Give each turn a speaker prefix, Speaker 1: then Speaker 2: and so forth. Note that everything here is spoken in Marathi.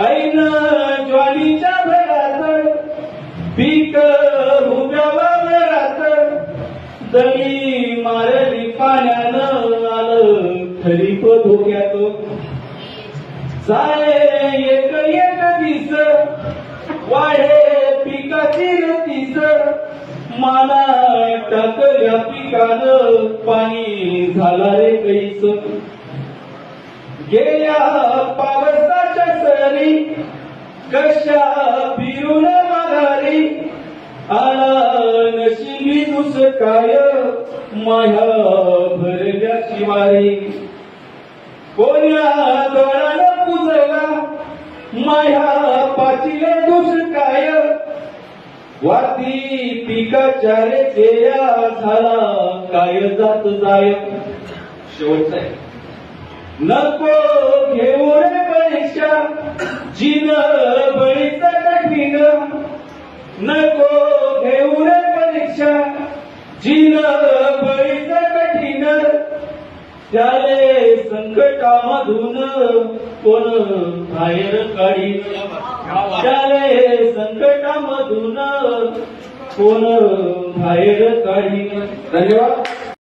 Speaker 1: ऐन ज्वारीच्या भरात पीक उभ्या वावरात दली मारली पाण्यानं आलं खरीप धोक्यात जाळे एक एक दिस वाढे पिकाची रतीस माना टाकल्या पिकानं पाणी झाला रे कैस. गेल्या पाव सरी कशा फिरून माघारी आला नशिबी काय माया भरल्या शिवारी. कोण्या द्वारानं पुजला? माया पाचिले दुस काय वाती पिकाच्या रे केल्या झाला काय जात जाय? शेवटचा नको घेऊ रे पेक्षा जिन बळीच कठीण. नको घेऊ रे परीक्षा. जिन बळीच कठीण. त्याले संकटामधून कोण बाहेर काढीन? त्याले संकटामधून कोण बाहेर काढीन? धन्यवाद.